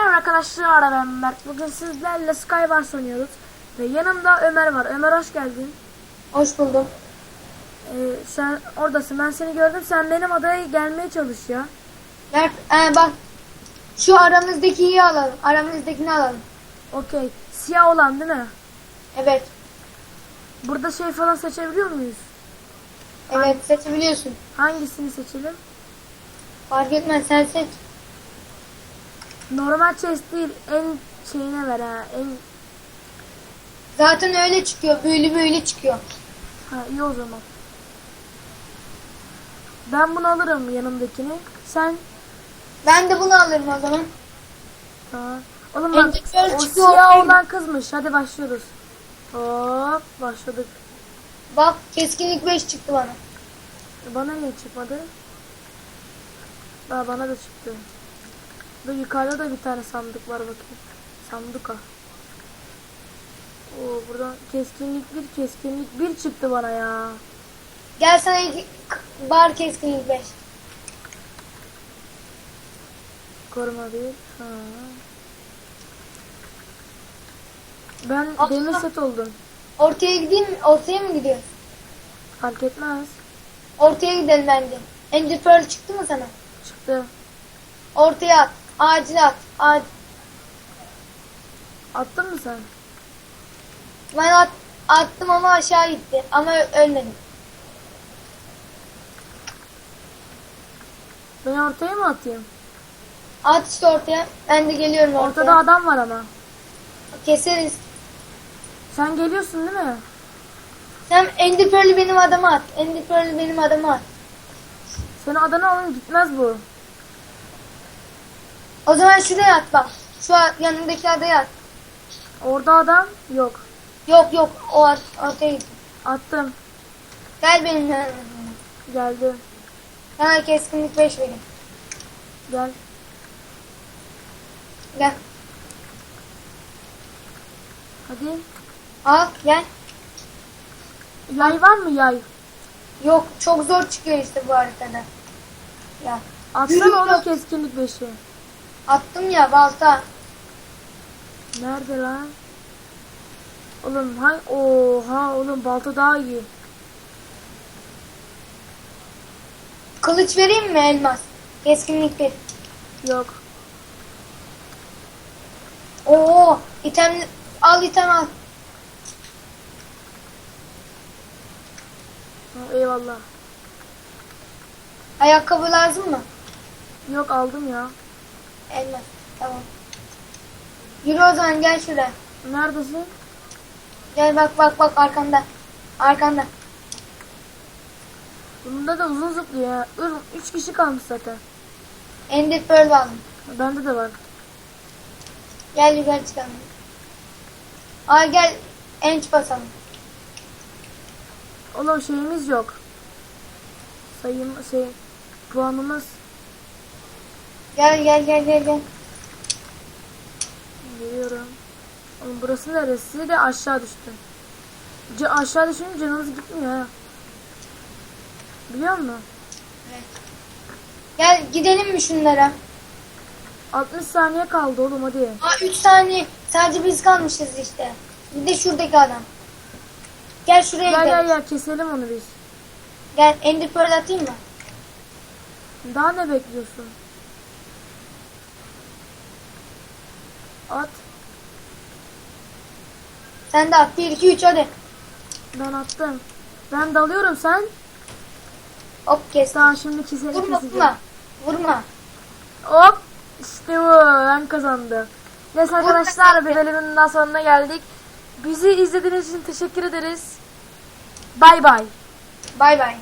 arkadaşlar ben Mert. Bugün sizlerle Skywars oynuyoruz. Ve yanımda Ömer var. Ömer hoş geldin. Hoş buldum. Ee, sen oradasın. Ben seni gördüm. Sen benim adaya gelmeye çalış ya. Mert, e, bak şu aramızdakiyi alalım. Aramızdakini alalım. Okey. Siyah olan değil mi? Evet. Burada şey falan seçebiliyor muyuz? Evet seçebiliyorsun. Hangisini seçelim? Fark etmez sen seç. Normal chest değil. En şeyine ver ha. En Zaten öyle çıkıyor. Büyülü büyülü çıkıyor. ha iyi o zaman. Ben bunu alırım yanımdakini. Sen Ben de bunu alırım o zaman. Tamam. Oğlum bak o çıkıyor. siyah olan kızmış. Hadi başlıyoruz. Hop başladık. Bak keskinlik 5 çıktı bana. Bana niye çıkmadı? Aa, bana da çıktı. Dur yukarıda da bir tane sandık var bakayım. Sandık ha. Oo buradan keskinlik bir keskinlik bir çıktı bana ya. Gel sana iki, bar keskinlik 5. Koruma bir. Ha. Ben Aa. demir set oldum. Ortaya gideyim mi? Ortaya mı gidiyorsun? Fark etmez. Ortaya gidelim bence. Ender Pearl çıktı mı sana? Çıktı. Ortaya at. Acil at. Acil. Attın mı sen? Ben at, attım ama aşağı gitti. Ama ölmedim. Ben ortaya mı atayım? At işte ortaya. Ben de geliyorum ortaya. Ortada adam var ama. Keseriz. Sen geliyorsun değil mi? Sen Ender Pearl'ü benim adama at. Ender Pearl'ü benim adama at. Seni Adana alın gitmez bu. O zaman şuraya at bak. Şu a- yanındaki adaya at. Orada adam yok. Yok yok o at, ortaya git. Attım. Gel benim yanıma. Geldi. Sana keskinlik 5 vereyim. Gel. Gel. Hadi. Al gel. Yay var mı yay? Yok çok zor çıkıyor işte bu haritada. Ya. Yürü, Atsana yürü. keskinlik beşi. Attım ya balta. Nerede lan? Oğlum hangi? Oha oğlum balta daha iyi. Kılıç vereyim mi elmas? Keskinlik 1. Yok. Oo, item al item al. Ha, eyvallah. Ayakkabı lazım mı? Yok aldım ya. Elmas. Tamam. Yürü o zaman gel şuraya. Neredesin? Gel bak bak bak arkanda. Arkanda. Bunda da uzun zıplıyor ya. Oğlum, Üç kişi kalmış zaten. Ender Pearl aldım. Bende de var. Gel yukarı çıkalım. Aa gel enç basalım. Oğlum şeyimiz yok. Sayım şey puanımız Gel gel gel gel gel. Geliyorum. Oğlum burası neresi de aşağı düştü. C aşağı düşünce canımız gitmiyor ha. Biliyor musun? Gel gidelim mi şunlara? 60 saniye kaldı oğlum hadi. Aa 3 saniye. Sadece biz kalmışız işte. Bir de şuradaki adam. Gel şuraya Gel gidelim. gel gel keselim onu biz. Gel Ender Pearl atayım mı? Daha ne bekliyorsun? At. Sen de at. 1 2 3 hadi. Ben attım. Ben dalıyorum sen. Hop kes. Daha şimdi keseni Vurma keseceğim. vurma. Vurma. Hop. İşte bu. Ben kazandım. Neyse arkadaşlar bir bölümün daha sonuna geldik. Bizi izlediğiniz için teşekkür ederiz. Bay bay. Bay bay.